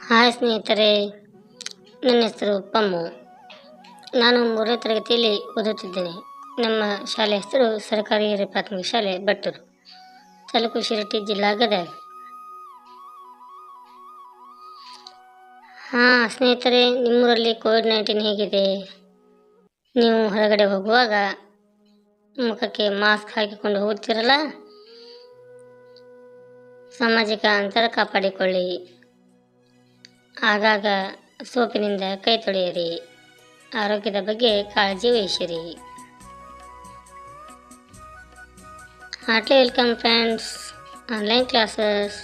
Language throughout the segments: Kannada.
ಹಾಯ್ ಸ್ನೇಹಿತರೆ, ನನ್ನ ಹೆಸರು ಪಮ್ಮು. ನಾನು ಮೂರನೇ ತರಗತಿಯಲ್ಲಿ ಓದುತ್ತಿದ್ದೇನೆ. ನಮ್ಮ ಶಾಲೆ ಹೆಸರು ಸರ್ಕಾರಿ ಹಿರಿಯ ಪ್ರಾಥಮಿಕ ಶಾಲೆ ಬಟ್ಟೂರು. ತಾಲೂಕು ಶಿರಟ್ಟಿ ಜಿಲ್ಲಾ ಗದಗ. ಹಾಂ, ಸ್ನೇಹಿತರೆ, ನಿಮ್ಮೂರಲ್ಲಿ ಕೋವಿಡ್ ನೈನ್ಟೀನ್ ಹೇಗಿದೆ? ನೀವು ಹೊರಗಡೆ ಹೋಗುವಾಗ ಮುಖಕ್ಕೆ ಮಾಸ್ಕ್ ಹಾಕಿಕೊಂಡು ಹೋಗ್ತಿರಲ್ಲ ಸಾಮಾಜಿಕ ಅಂತರ ಕಾಪಾಡಿಕೊಳ್ಳಿ. ಆಗಾಗ ಸೋಪಿನಿಂದ ಕೈ ತೊಳೆಯಿರಿ. ಆರೋಗ್ಯದ ಬಗ್ಗೆ ಕಾಳಜಿ ವಹಿಸಿರಿ. Heartly welcome friends, online classes.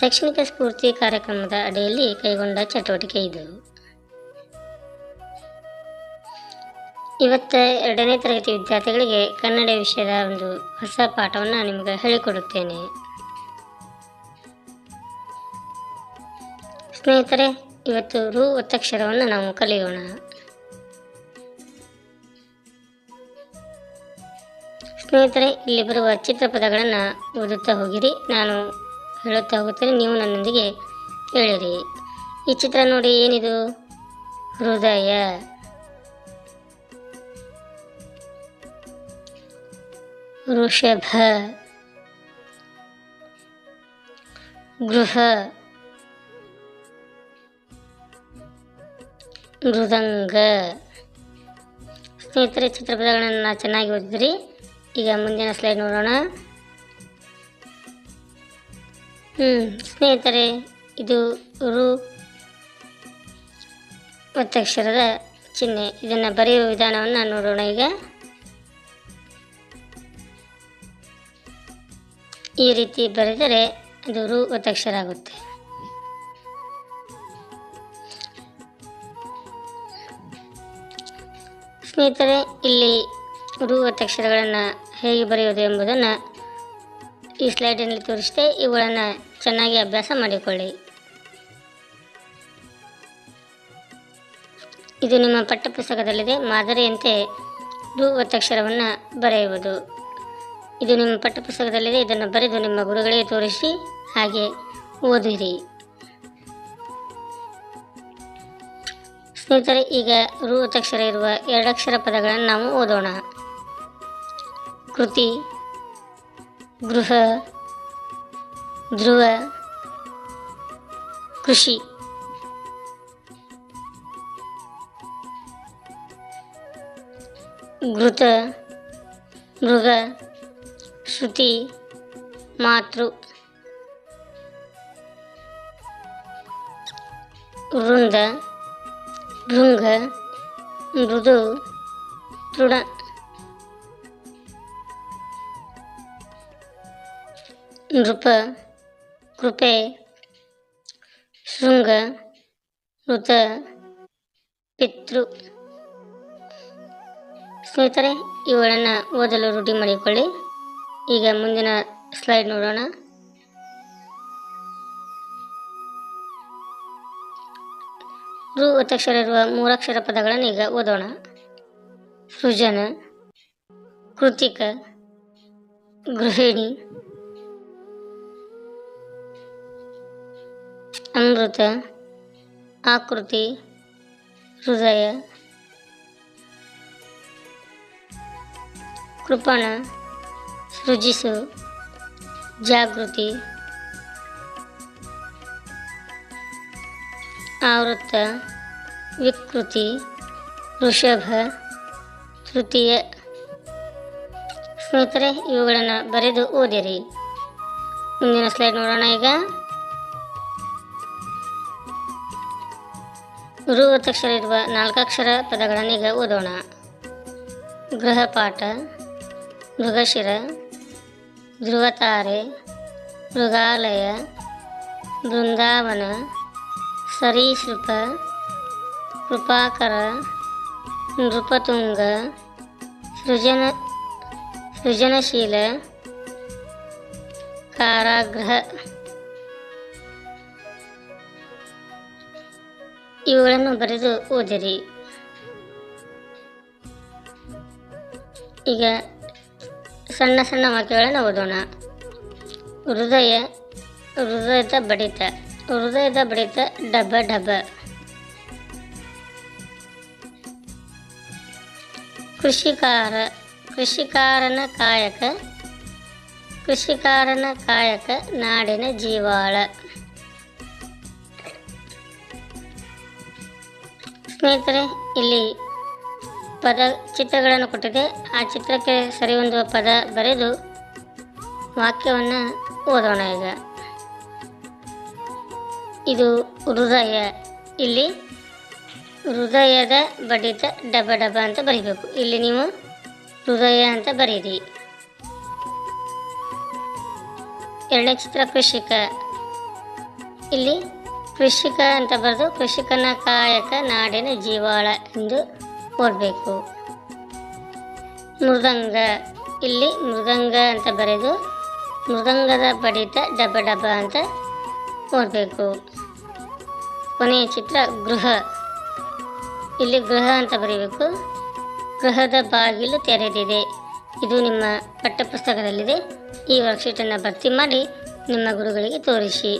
ಶೈಕ್ಷಣಿಕ ಸ್ಫೂರ್ತಿ ಕಾರ್ಯಕ್ರಮದ ಅಡಿಯಲ್ಲಿ ಕೈಗೊಂಡ ಚಟುವಟಿಕೆ ಇದು. ಇವತ್ತ ಎರಡನೇ ತರಗತಿ ವಿದ್ಯಾರ್ಥಿಗಳಿಗೆ ಕನ್ನಡ ವಿಷಯದ ಒಂದು ಹೊಸ ಪಾಠವನ್ನು ನಿಮಗೆ ಹೇಳಿಕೊಡುತ್ತೇನೆ. ಸ್ನೇಹಿತರೆ, ಇವತ್ತು ರು ಒತ್ತಕ್ಷರವನ್ನು ನಾವು ಕಲಿಯೋಣ. ಸ್ನೇಹಿತರೆ, ಇಲ್ಲಿ ಬರುವ ಚಿತ್ರಪದಗಳನ್ನು ಓದುತ್ತಾ ಹೋಗಿರಿ. ನಾನು ಹೇಳುತ್ತಾ ಹೋಗುತ್ತೇನೆ, ನೀವು ನನ್ನೊಂದಿಗೆ ಹೇಳಿರಿ ಈ ಚಿತ್ರ ನೋಡಿ ಏನಿದು? ಹೃದಯ. ವೃಷಭ. ಗೃಹ. ಮೃದಂಗ. ಸ್ನೇಹಿತರೆ ಚಿತ್ರಪದಗಳನ್ನು ಚೆನ್ನಾಗಿ ಓದಿದ್ರಿ. ಈಗ ಮುಂದಿನ ಸ್ಲೈಡ್ ನೋಡೋಣ. ಹ್ಞೂ ಸ್ನೇಹಿತರೆ, ಇದು ರು ಒತ್ತಕ್ಷರದ ಚಿಹ್ನೆ. ಇದನ್ನು ಬರೆಯುವ ವಿಧಾನವನ್ನು ನೋಡೋಣ ಈಗ. ಈ ರೀತಿ ಬರೆದರೆ ಅದು ರು ಒತ್ತಕ್ಷರ ಆಗುತ್ತೆ ಸ್ನೇಹಿತರೆ, ಇಲ್ಲಿ ರು ಒತ್ತಕ್ಷರಗಳನ್ನು ಹೇಗೆ ಬರೆಯುವುದು ಎಂಬುದನ್ನು ಈ ಸ್ಲೈಡಿನಲ್ಲಿ ತೋರಿಸಿದೆ. ಇವುಗಳನ್ನು ಚೆನ್ನಾಗಿ ಅಭ್ಯಾಸ ಮಾಡಿಕೊಳ್ಳಿ. ಇದು ನಿಮ್ಮ ಪಠ್ಯಪುಸ್ತಕದಲ್ಲಿದೆ. ಮಾದರಿಯಂತೆ ರು ಒತ್ತಕ್ಷರವನ್ನು ಬರೆಯುವುದು. ಇದು ನಿಮ್ಮ ಪಠ್ಯಪುಸ್ತಕದಲ್ಲಿದೆ. ಇದನ್ನು ಬರೆದು ನಿಮ್ಮ ಗುರುಗಳಿಗೆ ತೋರಿಸಿ, ಹಾಗೆ ಓದಿರಿ. ಸ್ನೇಹಿತರೆ, ಈಗ ರು ಒತ್ತಕ್ಷರ ಇರುವ ಎರಡಕ್ಷರ ಪದಗಳನ್ನು ನಾವು ಓದೋಣ. ಕೃತಿ, ಗೃಹ, ಧ್ರುವ, ಕೃಷಿ. ಘೃತ ಮೃಗ, ಶ್ರುತಿ, ಮಾತೃ. ವೃಂದ ಭೃಂಗ ಮೃದು ತೃಣ ನೃಪ, ಕೃಪೆ. ಶೃಂಗ ಮೃತ ಪಿತೃ. ಸ್ನೇಹಿತರೆ, ಇವುಗಳನ್ನು ಓದಲು ರೂಢಿ ಮಾಡಿಕೊಳ್ಳಿ. ಈಗ ಮುಂದಿನ ಸ್ಲೈಡ್ ನೋಡೋಣ. ರು ಒತ್ತಕ್ಷರ ಇರುವ ಮೂರಕ್ಷರ ಪದಗಳನ್ನು ಈಗ ಓದೋಣ. ಸೃಜನ, ಕೃತಿಕ, ಗೃಹಿಣಿ, ಅಮೃತ, ಆಕೃತಿ, ಹೃದಯ, ಕೃಪಣ, ಸೃಜಿಸು, ಜಾಗೃತಿ ಆವೃತ್ತ, ವಿಕೃತಿ ವೃಷಭ ತೃತೀಯ. ಸ್ನೇಹಿತರೆ, ಇವುಗಳನ್ನು ಬರೆದು ಓದಿರಿ. ಮುಂದಿನ ಸ್ಲೈಡ್ ನೋಡೋಣ ಈಗ. ರು ಒತ್ತಕ್ಷರ ಇರುವ ನಾಲ್ಕಾಕ್ಷರ ಪದಗಳನ್ನು ಈಗ ಓದೋಣ. ಗೃಹಪಾಠ, ಮೃಗಶಿರ, ಧ್ರುವತಾರೆ, ಮೃಗಾಲಯ, ಬೃಂದಾವನ ಸರೀಸೃಪ ಕೃಪಾಕರ, ನೃಪತುಂಗ, ಸೃಜನ, ಸೃಜನಶೀಲ ಕಾರಾಗ್ರಹ ಇವುಗಳನ್ನು ಬರೆದು ಓದಿರಿ. ಈಗ ಸಣ್ಣ ಸಣ್ಣ ವಾಕ್ಯಗಳನ್ನು ಓದೋಣ. ಹೃದಯ, ಹೃದಯದ ಬಡಿತ. ಹೃದಯದ ಬಡಿತ ಡಬ್ಬ ಡಬ್ಬ ಕೃಷಿಕಾರ, ಕೃಷಿಕಾರನ ಕಾಯಕ ಕೃಷಿಕಾರನ ಕಾಯಕ ನಾಡಿನ ಜೀವಾಳ. ಸ್ನೇಹಿತರೆ, ಇಲ್ಲಿ ಪದ ಚಿತ್ರಗಳನ್ನು ಕೊಟ್ಟಿದೆ. ಆ ಚಿತ್ರಕ್ಕೆ ಸರಿ ಹೊಂದುವ ಪದ ಬರೆದು ವಾಕ್ಯವನ್ನು ಓದೋಣ ಈಗ. ಇದು ಹೃದಯ. ಇಲ್ಲಿ ಹೃದಯದ ಬಡಿತ ಡಬ ಡಬ ಅಂತ ಬರೀಬೇಕು. ಇಲ್ಲಿ ನೀವು ಹೃದಯ ಅಂತ ಬರೀರಿ. ಎರಡನೇ ಚಿತ್ರ ಕೃಷಿಕ. ಇಲ್ಲಿ ಕೃಷಿಕ ಅಂತ ಬರೆದು ಕೃಷಿಕನ ಕಾಯಕ ನಾಡಿನ ಜೀವಾಳ ಎಂದು ಓದಬೇಕು. ಮೃದಂಗ. ಇಲ್ಲಿ ಮೃದಂಗ ಅಂತ ಬರೆದು ಮೃದಂಗದ ಬಡಿತ ಡಬ ಡಬ ಅಂತ ಓದಬೇಕು ಕೊನೆಯ ಚಿತ್ರ ಗೃಹ. ಇಲ್ಲಿ ಗೃಹ ಅಂತ ಬರೀಬೇಕು. ಗೃಹದ ಬಾಗಿಲು ತೆರೆದಿದೆ. ಇದು ನಿಮ್ಮ ಪಠ್ಯಪುಸ್ತಕದಲ್ಲಿದೆ. ಈ ವರ್ಕ್ಶೀಟನ್ನು ಭರ್ತಿ ಮಾಡಿ ನಿಮ್ಮ ಗುರುಗಳಿಗೆ ತೋರಿಸಿ.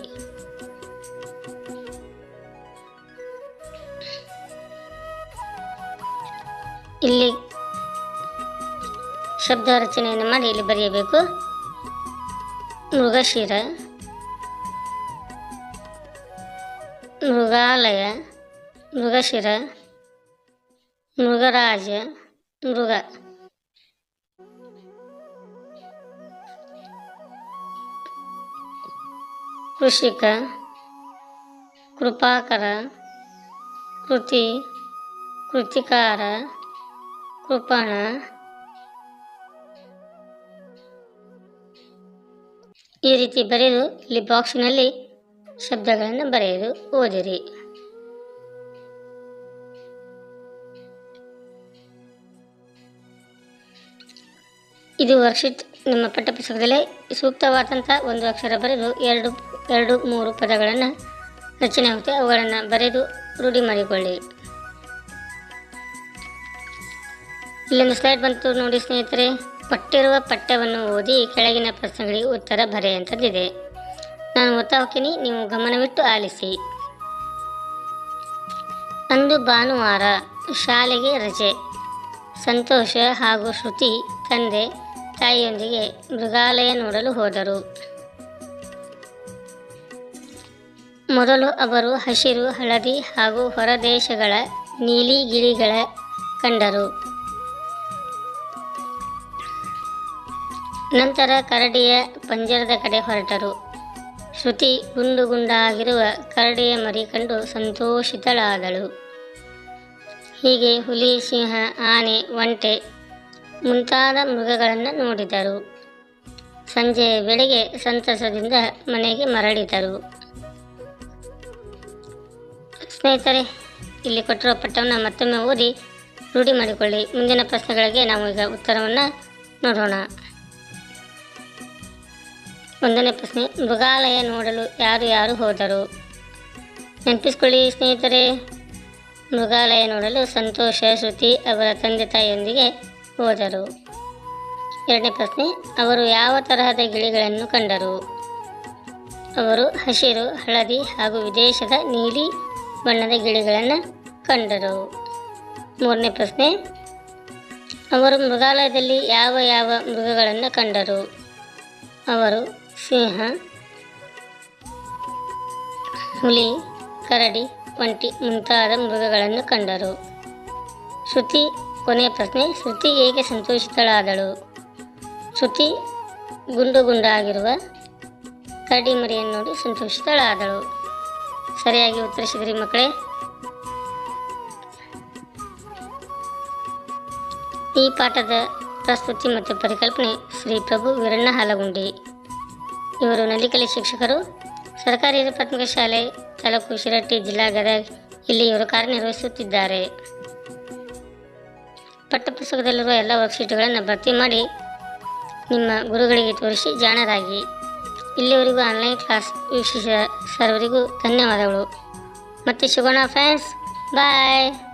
ಇಲ್ಲಿ ಶಬ್ದ ರಚನೆಯನ್ನು ಮಾಡಿ ಇಲ್ಲಿ ಬರೆಯಬೇಕು. ಮೃಗಶಿರ ಮೃಗಾಲಯ ಮೃಗಶಿರ ಮೃಗರಾಜ ಮೃಗ. ಕೃಷಿಕ ಕೃಪಾಕರ ಕೃತಿ ಕೃತಿಕಾರ ಕೃಪಣ. ಈ ರೀತಿ ಬರೆದು ಇಲ್ಲಿ ಬಾಕ್ಸಿನಲ್ಲಿ ಶಬ್ದಗಳನ್ನು ಬರೆಯಲು ಓದಿರಿ. ಇದು ವರ್ಕ್ಶೀಟ್ ನಿಮ್ಮ ಪಠ್ಯಪುಸ್ತಕದಲ್ಲೇ ಸೂಕ್ತವಾದಂಥ ಒಂದು ಅಕ್ಷರ ಬರೆದು ಎರಡು ಎರಡು, ಮೂರು ಪದಗಳನ್ನು ರಚನೆ ಆಗುತ್ತೆ. ಅವುಗಳನ್ನು ಬರೆದು ರೂಢಿ ಮಾಡಿಕೊಳ್ಳಿ. ಇಲ್ಲೊಂದು ಸ್ಲೈಡ್ ಬಂತು ನೋಡಿ ಸ್ನೇಹಿತರೆ. ಕೊಟ್ಟಿರುವ ಪಠ್ಯವನ್ನು ಓದಿ ಕೆಳಗಿನ ಪ್ರಶ್ನೆಗಳಿಗೆ ಉತ್ತರ ಬರೆಯುವಂಥದ್ದಿದೆ ನಾನು ಓದ್ತಾ ಹೋಗ್ತೀನಿ ನೀವು ಗಮನವಿಟ್ಟು ಆಲಿಸಿ. ಅಂದು ಭಾನುವಾರ ಶಾಲೆಗೆ ರಜೆ. ಸಂತೋಷ ಹಾಗೂ ಶ್ರುತಿ ತಂದೆ ತಾಯಿಯೊಂದಿಗೆ ಮೃಗಾಲಯ ನೋಡಲು ಹೋದರು. ಮೊದಲು ಅವರು ಹಸಿರು, ಹಳದಿ ಹಾಗೂ ಹೊರದೇಶಗಳ ನೀಲಿ ಗಿಳಿಗಳ ಕಂಡರು. ನಂತರ ಕರಡಿಯ ಪಂಜರದ ಕಡೆ ಹೊರಟರು. ಶ್ರುತಿ ಗುಂಡು ಗುಂಡಾಗಿರುವ ಕರಡಿಯ ಮರಿ ಕಂಡು ಸಂತೋಷಿತಳಾದಳು. ಹೀಗೆ ಹುಲಿ, ಸಿಂಹ, ಆನೆ, ಒಂಟೆ ಮುಂತಾದ ಮೃಗಗಳನ್ನು ನೋಡಿದರು. ಸಂಜೆ ವೇಳೆಗೆ ಸಂತಸದಿಂದ ಮನೆಗೆ ಮರಳಿದರು. ಸ್ನೇಹಿತರೆ, ಇಲ್ಲಿ ಕೊಟ್ಟಿರುವ ಪಟ್ಟವನ್ನು ಮತ್ತೊಮ್ಮೆ ಓದಿ ರೂಢಿ ಮಾಡಿಕೊಳ್ಳಿ. ಮುಂದಿನ ಪ್ರಶ್ನೆಗಳಿಗೆ ನಾವು ಈಗ ಉತ್ತರವನ್ನು ನೋಡೋಣ. ಒಂದನೇ ಪ್ರಶ್ನೆ, ಮೃಗಾಲಯ ನೋಡಲು ಯಾರು ಯಾರು ಹೋದರು? ನೆನಪಿಸ್ಕೊಳ್ಳಿ ಸ್ನೇಹಿತರೆ. ಮೃಗಾಲಯ ನೋಡಲು ಸಂತೋಷ, ಶ್ರುತಿ ಅವರ ತಂದೆ ತಾಯಿಯೊಂದಿಗೆ ಹೋದರು. ಎರಡನೇ ಪ್ರಶ್ನೆ, ಅವರು ಯಾವ ತರಹದ ಗಿಳಿಗಳನ್ನು ಕಂಡರು? ಅವರು ಹಸಿರು, ಹಳದಿ ಹಾಗೂ ವಿದೇಶದ ನೀಲಿ ಬಣ್ಣದ ಗಿಳಿಗಳನ್ನು ಕಂಡರು. ಮೂರನೇ ಪ್ರಶ್ನೆ, ಅವರು ಮೃಗಾಲಯದಲ್ಲಿ ಯಾವ ಯಾವ ಮೃಗಗಳನ್ನು ಕಂಡರು? ಅವರು ಸಿಂಹ ಹುಲಿ, ಕರಡಿ, ಒಂಟಿ ಮುಂತಾದ ಮೃಗಗಳನ್ನು ಕಂಡರು. ಶ್ರುತಿ, ಕೊನೆಯ ಪ್ರಶ್ನೆ, ಶ್ರುತಿ ಹೇಗೆ ಸಂತೋಷಿತಳಾದಳು? ಶ್ರುತಿ ಗುಂಡು ಗುಂಡಾಗಿರುವ ಕರಡಿ ಮರಿಯನ್ನು ನೋಡಿ ಸಂತೋಷಿತಳಾದಳು. ಸರಿಯಾಗಿ ಉತ್ತರಿಸಿದ್ರಿ ಮಕ್ಕಳೇ. ಈ ಪಾಠದ ಪ್ರಸ್ತುತಿ ಮತ್ತು ಪರಿಕಲ್ಪನೆ ಶ್ರೀ ಪ್ರಭು ವೀರಣ್ಣ ಹಾಲಗುಂಡಿ ಇವರು ನಲಿಕಲಿ ಶಿಕ್ಷಕರು. ಸರ್ಕಾರಿ ಹಿರಿಯ ಪ್ರಾಥಮಿಕ ಶಾಲೆ ತಾಲೂಕು ಶಿರಟ್ಟಿ ಜಿಲ್ಲಾ ಗದಗ ಇಲ್ಲಿ ಇವರು ಕಾರ್ಯನಿರ್ವಹಿಸುತ್ತಿದ್ದಾರೆ. ಪಠ್ಯಪುಸ್ತಕದಲ್ಲಿರುವ ಎಲ್ಲ ವರ್ಕ್ಶೀಟ್ಗಳನ್ನು ಭರ್ತಿ ಮಾಡಿ ನಿಮ್ಮ ಗುರುಗಳಿಗೆ ತೋರಿಸಿ ಜಾಣರಾಗಿ. ಇಲ್ಲಿವರೆಗೂ ಆನ್ಲೈನ್ ಕ್ಲಾಸ್ ವೀಕ್ಷಿಸಿದ ಸರ್ವರಿಗೂ ಧನ್ಯವಾದಗಳು. ಮತ್ತೆ ಸಿಗೋಣ ಫ್ರೆಂಡ್ಸ್ ಬಾಯ್